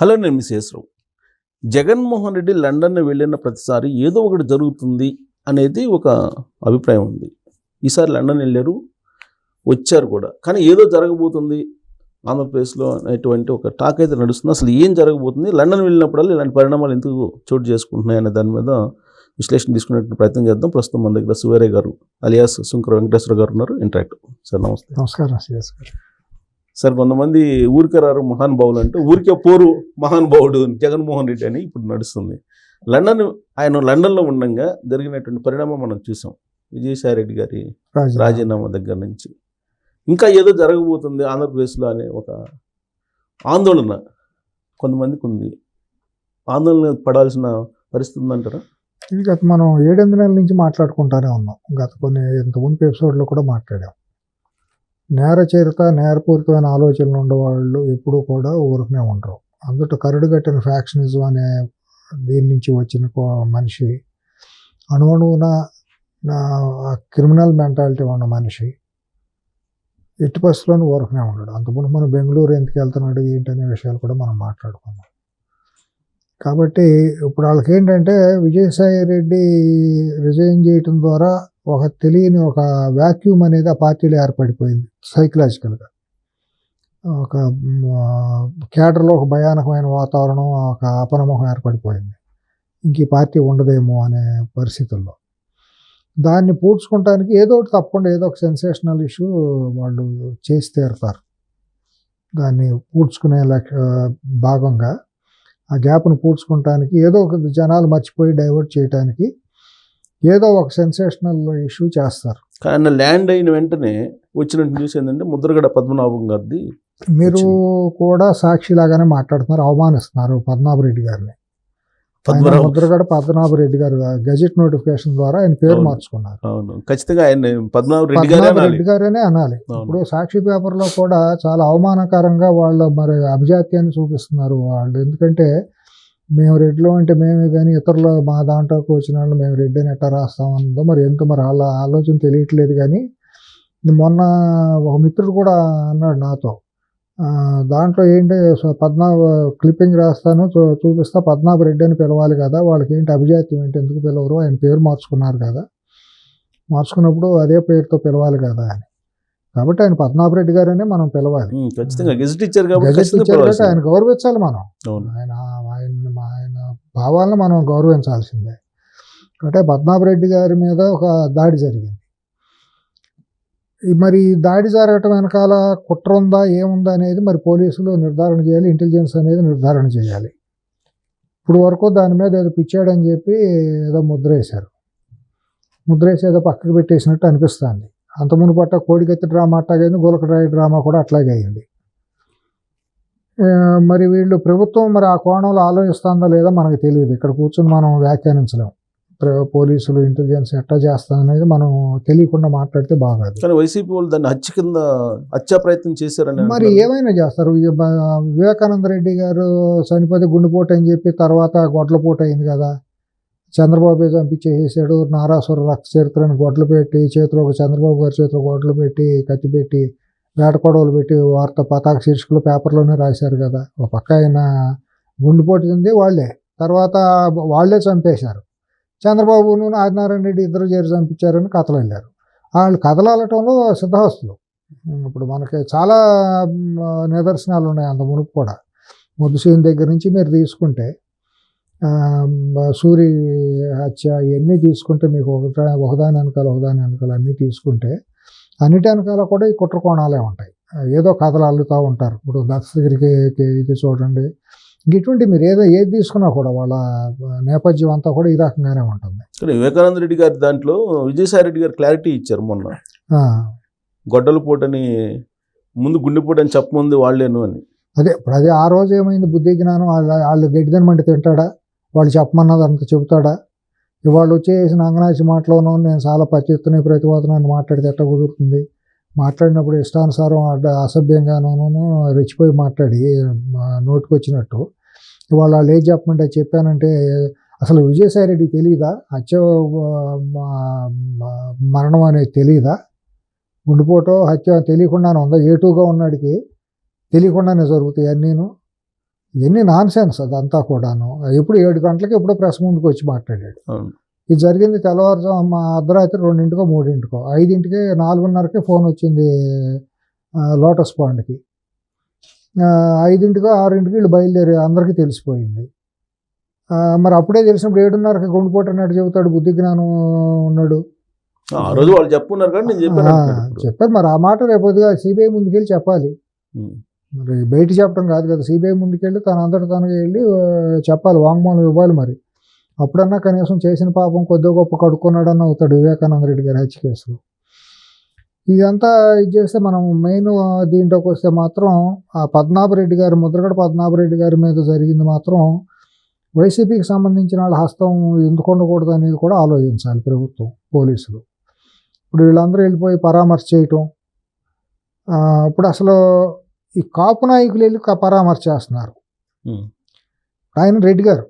Hello నేను miss Rao Jaganmohan Reddy London వెళ్ళిన ప్రతిసారి ఏదో ఒకటి జరుగుతుంది అనేది ఒక అభిప్రాయం ఉంది. ఈసారి లండన్ వెళ్ళారు వచ్చారు కూడా. కానీ ఏదో జరగబోతుంది ఆంధ్రప్రదేశ్లో అనేటువంటి ఒక టాక్ అయితే నడుస్తుంది. అసలు ఏం జరగబోతుంది లండన్ వెళ్ళినప్పుడల్లా ఇలాంటి పరిణామాలు ఎందుకు చోటు చేసుకుంటున్నాయి అనే దాని మీద విశ్లేషణ తీసుకునే ప్రయత్నం చేద్దాం. ప్రస్తుతం మన దగ్గర సువేరే గారు అలియాస్ శుంకర వెంకటేశ్వర గారు ఉన్నారు ఇంటరాక్ట్. సార్ నమస్తే. నమస్కారం సార్ కొంతమంది ఊరికే రారు మహానుభావులు అంటే ఊరికే పోరు మహానుభావుడు జగన్మోహన్ రెడ్డి అని ఇప్పుడు నడుస్తుంది. లండన్ ఆయన లండన్లో ఉండగా జరిగినటువంటి పరిణామం మనం చూసాం. విజయసాయి రెడ్డి గారి రాజు రాజీనామా దగ్గర నుంచి. ఇంకా ఏదో జరగబోతుంది ఆంధ్రప్రదేశ్లో అనే ఒక ఆందోళన కొంతమందికి ఉంది. ఆందోళన పడాల్సిన పరిస్థితి ఉందంటారా? ఇది గత మనం ఏడెనిమిది నెలల నుంచి మాట్లాడుకుంటానే ఉన్నాం. గత కొన్ని ఇంత ముందు ఎపిసోడ్లో కూడా మాట్లాడాం. నేరచరిత నేరపూరితమైన ఆలోచనలు ఉండేవాళ్ళు ఎప్పుడూ కూడా ఊరుకునే ఉండరు. అందులో కరడుగట్టిన ఫ్యాక్షనిజం అనే దీని నుంచి వచ్చిన కో- మనిషి అణువణువున క్రిమినల్ మెంటాలిటీ ఉన్న మనిషి ఎట్టి పరిస్థితుల్లోనూ ఊరుకునే ఉండడు. అంతకుముందు మనం బెంగళూరు ఎందుకు వెళ్తున్నాడు ఏంటనే విషయాలు కూడా మనం మాట్లాడుకున్నాం కాబట్టి ఇప్పుడు వాళ్ళకి ఏంటంటే విజయసాయి రెడ్డి రిజైన్ చేయటం ద్వారా ఒక తెలియని ఒక వ్యాక్యూమ్ అనేది ఆ పార్టీలో ఏర్పడిపోయింది సైకలాజికల్గా ఒక కేడర్లో ఒక భయానకమైన వాతావరణం ఒక అపనమ్మకం ఏర్పడిపోయింది. ఇంక ఈ పార్టీ ఉండదేమో అనే పరిస్థితుల్లో. దాన్ని పూడ్చుకోవటానికి ఏదో ఒకటి తప్పకుండా ఏదో ఒక సెన్సేషనల్ ఇష్యూ వాళ్ళు చేసి తీరుతారు. దాన్ని పూడ్చుకునే భాగంగా ఆ గ్యాప్ను పూడ్చుకోవటానికి ఏదో ఒక జనాలు మర్చిపోయి డైవర్ట్ చేయడానికి ఏదో ఒక సెన్సేషనల్ ఇష్యూ చేస్తారు. కానీ ల్యాండ్ అయిన వెంటనే వచ్చిన న్యూస్ ఏంటంటే ముద్రగడ పద్మనాభం గారిది మీరు కూడా సాక్షిలాగానే మాట్లాడుతున్నారు అవమానిస్తున్నారు పద్మనాభరెడ్డి గారిని. ఆయన పద్మనాభం ముద్రగడ పద్మనాభరెడ్డి గారు గెజెట్ నోటిఫికేషన్ ద్వారా ఆయన పేరు. మార్చుకున్నారు. అవును. ఖచ్చితంగా ఆయన పద్మనాభ రెడ్డి గారే అనాలి. పద్మనాభరెడ్డి గారనే అనాలి. ఇప్పుడు సాక్షి పేపర్లో కూడా చాలా అవమానకరంగా వాళ్ళ మరి అభిజాత్యాన్ని చూపిస్తున్నారు వాళ్ళు. ఎందుకంటే మేము రెడ్లో అంటే మేమే కానీ ఇతరులు మా దాంట్లోకి వచ్చిన వాళ్ళు మేము రెడ్డి అని ఎట్టా రాస్తామన్నదో మరి ఎంత మరి వాళ్ళ ఆలోచన తెలియట్లేదు కానీ మొన్న ఒక మిత్రుడు కూడా అన్నాడు నాతో దాంట్లో ఏంటి సో పద్మనాభ క్లిప్పింగ్ రాస్తాను చూ చూపిస్తా పద్మనాభ రెడ్డి అని పిలవాలి కదా వాళ్ళకి ఏంటి అభిజాత్యం ఏంటి ఎందుకు పిలవరు ఆయన పేరు మార్చుకున్నారు కదా మార్చుకున్నప్పుడు అదే పేరుతో పిలవాలి కదా అని. కాబట్టి ఆయన పద్మనాభరెడ్డి గారనే మనం పిలవాలి. ఖచ్చితంగా గెజెట్ ఇచ్చారు కాబట్టి. ఆయన గౌరవించాలి మనం. ఆయన ఆయన భావాలను మనం గౌరవించాల్సిందే. అంటే పద్మనాభరెడ్డి గారి మీద ఒక దాడి జరిగింది. మరి దాడి జరగటం వెనకాల కుట్ర ఉందా ఏముందా అనేది మరి పోలీసులు నిర్ధారణ చేయాలి ఇంటెలిజెన్స్ అనేది నిర్ధారణ చేయాలి. ఇప్పుడు వరకు దాని మీద ఏదో పిచ్చాడని చెప్పి ఏదో ముద్ర వేశారు. ముద్ర వేసి ఏదో పక్కకు పెట్టేసినట్టు అనిపిస్తుంది. అంత పట్ట కోడికత్తి డ్రామా అట్లాగైంది గోలకరాయి డ్రామా కూడా అట్లాగే అయింది. మరి వీళ్ళు ప్రభుత్వం మరి ఆ కోణంలో ఆలోచిస్తుందా లేదా మనకు తెలియదు. ఇక్కడ కూర్చొని మనం వ్యాఖ్యానించలేం. ప్ర- పోలీసులు ఇంటెలిజెన్స్ ఎట్లా చేస్తారనేది మనం తెలియకుండా మాట్లాడితే బాగాదు. కానీ వైసీపీ వాళ్ళు దాన్ని హత్య కింద హత్యా ప్రయత్నం చేశారని మరి. ఏమైనా చేస్తారు? వివేకానంద రెడ్డి గారు చనిపోతే గుండెపోటు అని చెప్పి తర్వాత గొడ్లపోటు అయింది కదా. చంద్రబాబు చంపించేసాడు నారాసుర రక్త చరిత్రని గొడ్లు పెట్టి చేతిలో ఒక చంద్రబాబు గారి చేతిలో గొడ్లు పెట్టి కత్తి పెట్టి వేట కొడవలు పెట్టి వార్త పతాక శీర్షికలు పేపర్లోనే రాశారు కదా. ఒక పక్క ఆయన గుండెపోటు చెంది వాళ్ళే. తర్వాత వాళ్ళే చంపేశారు. చంద్రబాబును ఆదినారాయణ రెడ్డి ఇద్దరు చేరి చంపించారని కథలు వెళ్ళారు. వాళ్ళు కథలు సిద్ధహస్తులు. ఇప్పుడు మనకి చాలా నిదర్శనాలు ఉన్నాయి అంత మునుపు కూడా. ముద్దుసీన్ దగ్గర నుంచి మీరు తీసుకుంటే సూరి హత్య ఇవన్నీ తీసుకుంటే మీకు ఒకట ఒకదాని వెనకాల ఒకదాని వెనకాల అన్నీ తీసుకుంటే అన్నిటి వెనకాల కూడా ఈ కుట్ర కోణాలే ఉంటాయి. ఏదో కథలు అల్లుతూ ఉంటారు. ఇప్పుడు దత్తగిరికి ఇది చూడండి. ఇటువంటి మీరు ఏదో ఏది తీసుకున్నా కూడా వాళ్ళ నేపథ్యం అంతా కూడా ఈ రకంగానే ఉంటుంది. కానీ వివేకానంద రెడ్డి గారి దాంట్లో విజయసాయి రెడ్డి గారు క్లారిటీ ఇచ్చారు మొన్న. గొడ్డల పోటని ముందు గుండెపోటు అని చెప్పముందు వాళ్ళేను అని. అదే ఇప్పుడు అదే ఆ రోజు ఏమైంది బుద్ధి జ్ఞానం? వాళ్ళ వాళ్ళు గడ్డిదనమంటే తింటాడా? వాళ్ళు చెప్పమన్నది అంత చెబుతాడా? ఇవాళ వచ్చేసిన అంగనాచి మాటలోనూ నేను చాలా పచ్చిత్తుని ప్రతిపాదనాన్ని మాట్లాడితే ఎట్ట కుదురుతుంది? మాట్లాడినప్పుడు ఇష్టానుసారం అడ్డ అసభ్యంగానూ రెచ్చిపోయి మాట్లాడి మా నోటికి వచ్చినట్టు ఇవాళ వాళ్ళు ఏం చెప్పమంటే అది చెప్పానంటే అసలు విజయసాయిరెడ్డి తెలియదా హత్య మరణం అనేది తెలియదా గుండెపోటో హత్య తెలియకుండానే ఉందా? ఏటుగా ఉన్నాడికి? తెలియకుండానే జరుగుతాయి అన్నీను? ఇవన్నీ నాన్ సెన్స్ అదంతా కూడాను. ఎప్పుడు ఏడు గంటలకి ఎప్పుడో ప్రెస్ ముందుకు వచ్చి మాట్లాడాడు. ఇది జరిగింది తెల్లవారుజాము మా అర్ధరాత్రి రెండింటికో మూడింటికో. ఐదింటికి నాలుగున్నరకే ఫోన్ వచ్చింది లోటస్ పాండ్కి. ఐదింటికో ఆరింటికి వీళ్ళు బయలుదేరి అందరికీ తెలిసిపోయింది. మరి అప్పుడే తెలిసినప్పుడు ఏడున్నరకి గుండెపోటు అన్నట్టు చెబుతాడు బుద్ధి జ్ఞానం ఉన్నాడు. ఆ రోజు వాళ్ళు చెప్పున్నారు కానీ నేను చెప్పాను ఆ, అంటున్నాడు ఇప్పుడు. చెప్పారు. మరి ఆ మాట రేపు పొద్దుగా సిబిఐ ముందుకెళ్ళి చెప్పాలి. మరి బయట చెప్పడం కాదు కదా సిబిఐ ముందుకెళ్ళి తన అంతటి తనకి వెళ్ళి చెప్పాలి వాంగ్మూలం ఇవ్వాలి మరి. అప్పుడన్నా కనీసం చేసిన పాపం కొద్దిగా గొప్ప కడుక్కున్నాడన్న అవుతాడు వివేకానంద రెడ్డి గారి హత్య కేసులో. ఇదంతా ఇది చేస్తే మనం మెయిన్ దీంట్లోకి వస్తే మాత్రం ఆ పద్మనాభరెడ్డి గారి ముద్రగడ పద్మనాభరెడ్డి గారి మీద జరిగింది మాత్రం వైసీపీకి సంబంధించిన వాళ్ళ హస్తం ఎందుకు ఉండకూడదు అనేది కూడా ఆలోచించాలి ప్రభుత్వం పోలీసులు. ఇప్పుడు వీళ్ళందరూ వెళ్ళిపోయి పరామర్శ చేయటం ఇప్పుడు అసలు ఈ కాపు నాయకులు వెళ్ళి పరామర్శ చేస్తున్నారు. ఆయన రెడ్డి గారు.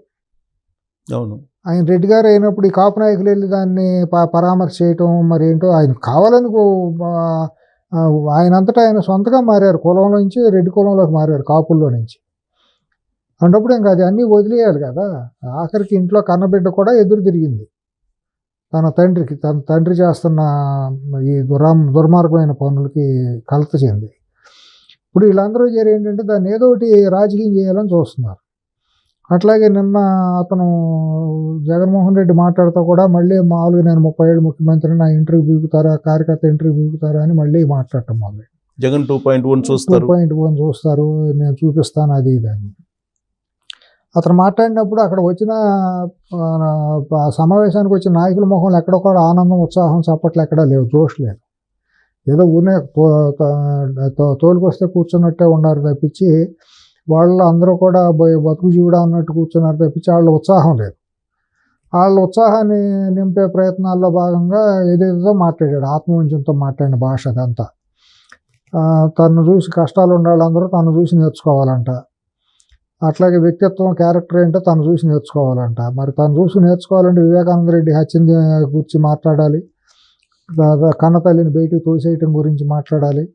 అవును. ఆయన రెడ్డి గారు అయినప్పుడు ఈ కాపు నాయకులు వెళ్ళి దాన్ని పరామర్శ చేయటం మరి ఏంటో ఆయన కావాలని కో- ఆ, ఆ, ఆయన అంతటా ఆయన సొంతగా మారారు. కులంలో నుంచి రెడ్డి కులంలోకి మారారు కాపుల్లో నుంచి. అన్నప్పుడు ఇంకా అది అన్నీ వదిలేయాలి కదా. ఆఖరికి ఇంట్లో కన్నబిడ్డ కూడా ఎదురు తిరిగింది. తన తండ్రికి తన తండ్రి చేస్తున్న ఈ దురాం దుర్మార్గమైన పనులకి కలత చెంది. ఇప్పుడు వీళ్ళందరూ చేరి ఏంటంటే దాన్ని ఏదో ఒకటి రాజకీయం చేయాలని చూస్తున్నారు. అట్లాగే నిన్న అతను జగన్మోహన్ రెడ్డి మాట్లాడుతూ కూడా మళ్ళీ మామూలుగా నేను ముప్పై ఏళ్ళు ముఖ్యమంత్రి నా ఇంటర్వ్యూ బీగుతారా కార్యకర్త ఇంటర్వ్యూ బీగుతారా అని మళ్ళీ మాట్లాడటం మొదలు జగన్ టూ పాయింట్ వన్ చూస్తారు. పాయింట్ వన్ చూస్తారు. నేను చూపిస్తాను అది ఇది అని. అతను మాట్లాడినప్పుడు అక్కడ వచ్చిన సమావేశానికి వచ్చిన నాయకుల మొహంలో ఎక్కడో కూడా ఆనందం ఉత్సాహం చప్పట్లు ఎక్కడా లేవు. జోష్ లేదు. ఏదో ఊరినే తోలుకొస్తే కూర్చున్నట్టే ఉన్నారు తప్పించి వాళ్ళు అందరూ కూడా బతుకు జీవుడా అన్నట్టు కూర్చున్నారు తప్పించి వాళ్ళ ఉత్సాహం లేదు. వాళ్ళ ఉత్సాహాన్ని నింపే ప్రయత్నాల్లో భాగంగా ఏదేదో మాట్లాడాడు ఆత్మవంచంతో మాట్లాడిన భాష అదంతా తను చూసి కష్టాలు ఉండాలందరూ తను చూసి నేర్చుకోవాలంట. అట్లాగే వ్యక్తిత్వం క్యారెక్టర్ ఏంటో తను చూసి నేర్చుకోవాలంట. మరి తను చూసి నేర్చుకోవాలంటే వివేకానంద రెడ్డి హత్యని గురించి మాట్లాడాలి. కన్నతల్లిని ద- బయటికి తోసేయటం గురించి మాట్లాడాలి.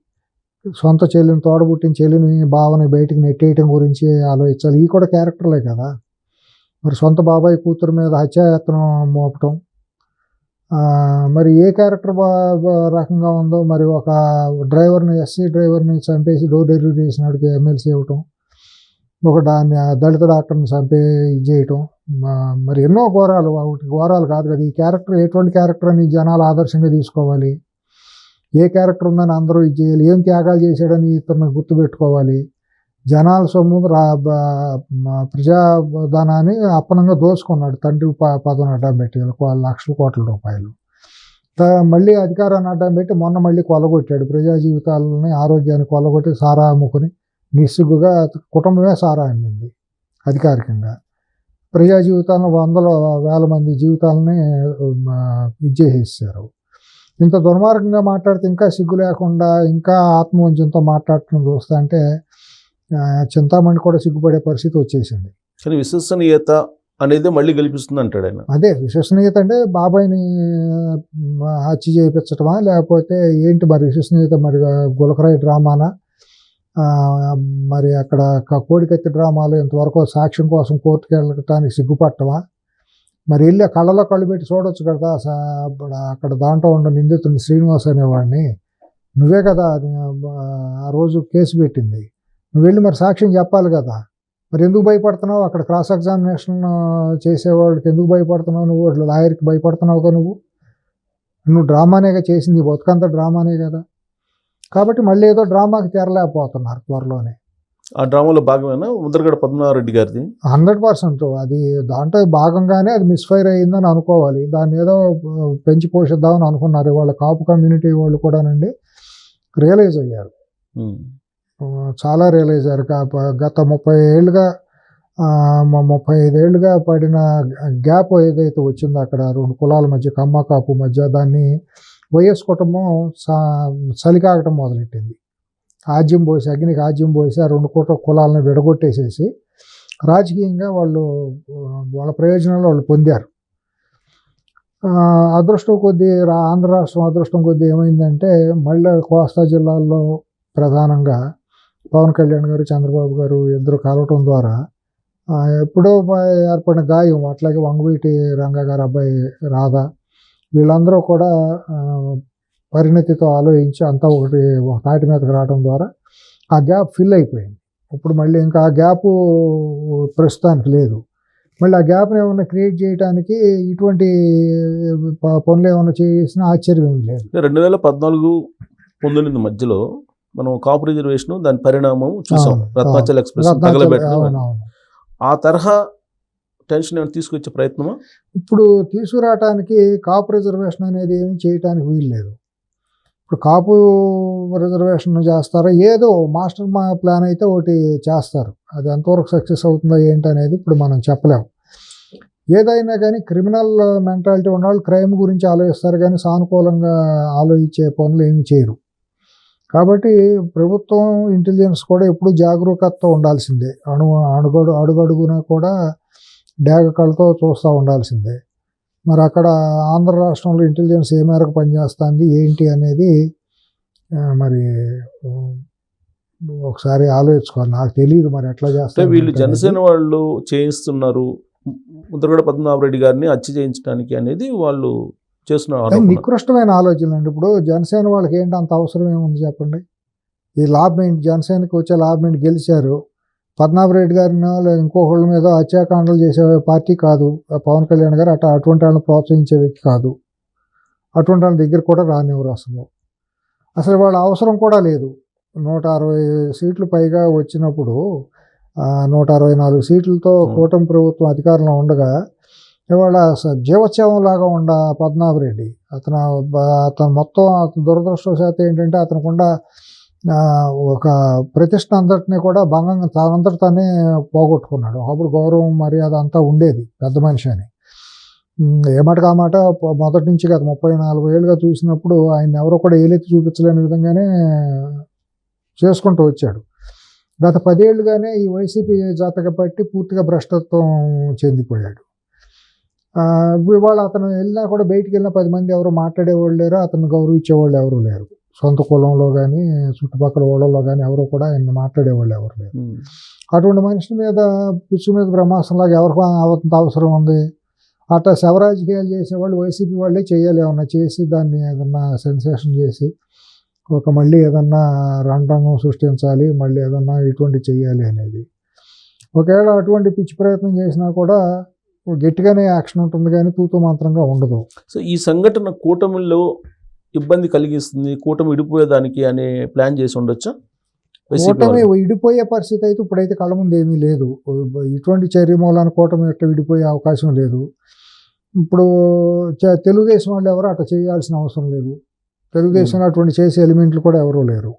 సొంత చెల్లిని తోడబుట్టిన చెల్లిని బావని బయటికి నెట్టేయటం గురించి ఆలోచించాలి. ఈ కూడా క్యారెక్టర్లే కదా. మరి సొంత బాబాయ్ కూతురు మీద హత్యాయత్నం మోపటం. మరి ఏ క్యారెక్టర్ బా రకంగా ఉందో మరి ఒక డ్రైవర్ని ఎస్సీ డ్రైవర్ని చంపేసి డోర్ డెలివరీ చేసినాడికి ఎమ్మెల్సీ ఇవ్వటం. ఒక దాన్ని దళిత డాక్టర్ని చంపే ఇది చేయటం మరి ఎన్నో ఘోరాలు ఒకటి ఘోరాలు కాదు కదా. ఈ క్యారెక్టర్ ఎటువంటి క్యారెక్టర్ అని జనాలు ఆదర్శంగా తీసుకోవాలి? ఏ క్యారెక్టర్ ఉందని అందరూ ఇది చేయాలి? ఏం త్యాగాలు చేశాడని ఇతను గుర్తుపెట్టుకోవాలి? జనాల సొమ్ము రా ప్రజాధనాన్ని అప్పనంగా దోచుకున్నాడు తండ్రి ప- పదవిని అడ్డం పెట్టి లక్షల కోట్ల రూపాయలు. మళ్ళీ అధికారాన్ని అడ్డం పెట్టి మొన్న మళ్ళీ కొలగొట్టాడు. ప్రజా జీవితాలని ఆరోగ్యాన్ని కొలగొట్టి సారా అమ్ముకుని నిస్సిగ్గుగా కుటుంబమే సారా అమ్మింది అధికారికంగా. ప్రజా జీవితాలను వందల వేల మంది జీవితాలని ఆ, ఇది చేసేసారు ఇంత దుర్మార్గంగా మాట్లాడితే ఇంకా సిగ్గు లేకుండా ఇంకా ఆత్మవంచంతో మాట్లాడటం చూస్తా అంటే చింతామణి కూడా సిగ్గుపడే పరిస్థితి వచ్చేసింది. కానీ విశ్వసనీయత అనేది మళ్ళీ గెలిపిస్తుంది అంటాడు ఆయన. అదే విశ్వసనీయత అంటే బాబాయ్ని హత్య చేయించటమా లేకపోతే ఏంటి మరి విశ్వసనీయత మరి గులకరాయి డ్రామానా? మరి అక్కడ కోడికత్తి డ్రామాలు ఇంతవరకు సాక్ష్యం కోసం కోర్టుకు వెళ్ళటానికి సిగ్గుపట్టవా? మరి వెళ్ళి కళ్ళలో కళ్ళు పెట్టి చూడొచ్చు కదా అక్కడ దాంట్లో ఉన్న నిందితుడిని శ్రీనివాస్ అనేవాడిని. నువ్వే కదా ఆ, రోజు కేసు పెట్టింది. నువ్వు వెళ్ళి మరి సాక్ష్యం చెప్పాలి కదా. మరి ఎందుకు భయపడుతున్నావు? అక్కడ క్రాస్ ఎగ్జామినేషన్ చేసేవాళ్ళకి ఎందుకు భయపడుతున్నావు నువ్వు? లాయర్కి భయపడుతున్నావుగా నువ్వు? నువ్వు డ్రామానేగా చేసింది బతుకంత డ్రామానే కదా. కాబట్టి మళ్ళీ ఏదో డ్రామాకి తెరలేకపోతున్నారు త్వరలోనే. ఆ డ్రామాలో భాగమేనా? ముద్రగడ పద్మనాభరెడ్డి గారిది? Hundred percent. అది దాంట్లో భాగంగానే అది మిస్ఫైర్ అయ్యిందని అనుకోవాలి. దాన్ని ఏదో పెంచి పోషిద్దామని అనుకున్నారు. వాళ్ళ కాపు కమ్యూనిటీ వాళ్ళు కూడానండి రియలైజ్ అయ్యారు. చాలా రియలైజ్ అయ్యారు. గత ముప్పై ఏళ్ళుగా ముప్పై ఐదేళ్ళుగా పడిన గ్యాప్ ఏదైతే వచ్చిందో అక్కడ రెండు కులాల మధ్య కమ్మ కాపు మధ్య దాన్ని వైఎస్ కుటుంబం సా- చలికాగటం మొదలెట్టింది. ఆజ్యం పోసి అగ్నికి ఆజ్యం పోసి ఆ రెండు కోట్ల కులాలను విడగొట్టేసేసి రాజకీయంగా వాళ్ళు వాళ్ళ ప్రయోజనాలు వాళ్ళు పొందారు. అదృష్టం కొద్దీ రా- ఆంధ్ర రాష్ట్రం అదృష్టం కొద్దీ ఏమైందంటే మళ్ళీ కోస్తా జిల్లాల్లో ప్రధానంగా పవన్ కళ్యాణ్ గారు చంద్రబాబు గారు ఇద్దరు కలవటం ద్వారా ఎప్పుడో ఏర్పడిన గాయం అట్లాగే వంగవీటి రంగా గారు అబ్బాయి రాధా వీళ్ళందరూ కూడా పరిణతితో ఆలోచించి అంతా ఒకటి ఒక తాటి మీదకి రావడం ద్వారా ఆ గ్యాప్ ఫిల్ అయిపోయింది. ఇప్పుడు మళ్ళీ ఇంకా ఆ గ్యాప్ ప్రస్తుతానికి లేదు. మళ్ళీ ఆ గ్యాప్ని ఏమైనా క్రియేట్ చేయడానికి ఇటువంటి పనులు ఏమైనా చేసిన ఆశ్చర్యం ఏమి లేదు. రెండు వేల పద్నాలుగు పంతొమ్మిది మధ్యలో మనం కాపు రిజర్వేషన్ దాని పరిణామం చూసాం. రత్నాచల్ ఎక్స్ప్రెస్ తగలబెట్టడం. ఆ తరహా టెన్షన్ ఏమైనా తీసుకొచ్చే ప్రయత్నమా? ఇప్పుడు తీసుకురావటానికి కాపు రిజర్వేషన్ అనేది ఏమి చేయటానికి వీలు లేదు. ఇప్పుడు కాపు రిజర్వేషన్ చేస్తారో? ఏదో మాస్టర్ మా ప్లాన్ అయితే ఒకటి చేస్తారు. అది ఎంతవరకు సక్సెస్ అవుతుందో ఏంటి అనేది ఇప్పుడు మనం చెప్పలేము ఏదైనా కానీ క్రిమినల్ మెంటాలిటీ ఉన్నవాళ్ళు క్రైమ్ గురించి ఆలోచిస్తారు కానీ సానుకూలంగా ఆలోచించే పనులు ఏమి చేయరు. కాబట్టి ప్రభుత్వం ఇంటెలిజెన్స్ కూడా ఎప్పుడు జాగరూకత ఉండాల్సిందే. అణు అడుగడు అడుగడుగునా కూడా డాగ కళ్ళతో చూస్తూ ఉండాల్సిందే. మరి అక్కడ ఆంధ్ర రాష్ట్రంలో ఇంటెలిజెన్స్ ఏ మేరకు పనిచేస్తుంది ఏంటి అనేది మరి ఒకసారి ఆలోచించుకోవాలి. నాకు తెలియదు మరి ఎట్లా అంటే చేస్తారు వీళ్ళు జనసేన. వాళ్ళు చేయిస్తున్నారు ముద్రగడ పద్మనాభరెడ్డి గారిని హత్య చేయించడానికి అనేది వాళ్ళు చేస్తున్న అది ఆరోపణ. నికృష్టమైన ఆలోచనలు అండి. ఇప్పుడు జనసేన వాళ్ళకి ఏంటి అంత అవసరం ఏముంది చెప్పండి? ఈ లాభం ఏంటి? జనసేనకి వచ్చే లాభం ఏంటి? గెలిచారు. పద్మనాభరెడ్డి గారినో లేదా ఇంకొకళ్ళ మీద హత్యాకాండలు చేసే పార్టీ కాదు. పవన్ కళ్యాణ్ గారు అట్లా అటువంటి వాళ్ళని ప్రోత్సహించే వ్యక్తి కాదు. అటువంటి వాళ్ళ దగ్గర కూడా రానివ్వరు అసలు. అసలు వాళ్ళ అవసరం కూడా లేదు. నూట అరవై సీట్లు పైగా వచ్చినప్పుడు నూట అరవై నాలుగు సీట్లతో. కూటమి ప్రభుత్వం అధికారంలో ఉండగా ఇవాళ స- జీవోత్సవం లాగా ఉండ పద్మనాభరెడ్డి అతను అతను మొత్తం అతను దురదృష్టవశాత్తు ఏంటంటే అతనుకుండా ఒక ప్రతిష్ట అందరినీ కూడా భంగం తనంతట తానే పోగొట్టుకున్నాడు. అప్పుడు గౌరవం మర్యాద అంతా ఉండేది పెద్ద మనిషి అని. ఏమాట కామాట మొదటి నుంచి గత ముప్పై నాలుగు ఏళ్ళుగా చూసినప్పుడు ఆయన ఎవరో కూడా ఏలెత్తి చూపించలేని విధంగానే చేసుకుంటూ వచ్చాడు. గత పదేళ్ళుగానే ఈ వైసీపీ జాతక పట్టి పూర్తిగా భ్రష్టత్వం చెందిపోయాడు. ఇవాళ అతను వెళ్ళినా కూడా బయటికి వెళ్ళిన పది మంది ఎవరు మాట్లాడేవాళ్ళు లేరు అతను గౌరవించేవాళ్ళు ఎవరు లేరు. సొంత కులంలో కానీ చుట్టుపక్కల ఊళ్ళలో కానీ ఎవరు కూడా ఆయన మాట్లాడేవాళ్ళు ఎవరు లేరు. ఉమ్. అటువంటి మనిషి మీద పిచ్చు మీద బ్రహ్మాసంలాగా ఎవరికి అంత అవసరం ఉంది? అట్లా శవరాజకీయాలు చేసేవాళ్ళు వైసీపీ వాళ్ళే చేయాలి ఏమన్నా చేసి దాన్ని ఏదన్నా సెన్సేషన్ చేసి ఒక మళ్ళీ ఏదన్నా రంగం సృష్టించాలి మళ్ళీ ఏదన్నా ఇటువంటి చేయాలి అనేది. ఒకవేళ అటువంటి పిచ్చి ప్రయత్నం చేసినా కూడా గట్టిగానే యాక్షన్ ఉంటుంది కానీ తూతూ మాత్రంగా ఉండదు. సో ఈ సంఘటన కూటమిలో ఇబ్బంది కలిగిస్తుంది కూటమి విడిపోయేదానికి అనే ప్లాన్ చేసి ఉండొచ్చా? కూటమి. విడిపోయే పరిస్థితి అయితే ఇప్పుడైతే కళ్ళ ముందు ఏమీ లేదు. ఇటువంటి చర్య మూలాన కూటమి ఎట్లా విడిపోయే అవకాశం లేదు. ఇప్పుడు తెలుగుదేశం వాళ్ళు ఎవరు అట్లా చేయాల్సిన అవసరం లేదు. తెలుగుదేశంలో అటువంటి చేసే ఎలిమెంట్లు కూడా ఎవరూ లేరు.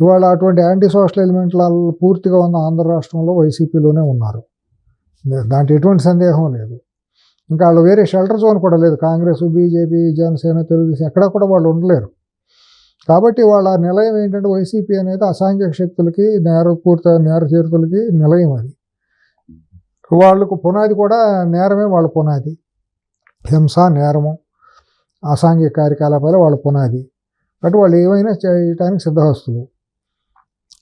ఇవాళ అటువంటి యాంటీ సోషల్ ఎలిమెంట్ల పూర్తిగా ఉన్న ఆంధ్ర రాష్ట్రంలో వైసీపీలోనే ఉన్నారు. దాంట్లో ఎటువంటి సందేహం లేదు. ఇంకా వాళ్ళు వేరే షెల్టర్ జోన్ కూడా లేదు. కాంగ్రెస్ బీజేపీ జనసేన తెలుగుదేశం ఎక్కడ కూడా వాళ్ళు ఉండలేరు. కాబట్టి వాళ్ళ నిలయం ఏంటంటే వైసీపీ అనేది అసాంఘిక శక్తులకి నేర పూర్తి నేర చేరుతులకి నిలయం అది. వాళ్ళకు పునాది కూడా నేరమే వాళ్ళ పునాది. హింస నేరము అసాంఘిక కార్యకలాపాలు వాళ్ళ పునాది. కాబట్టి వాళ్ళు ఏమైనా చేయటానికి సిద్ధహస్తులు.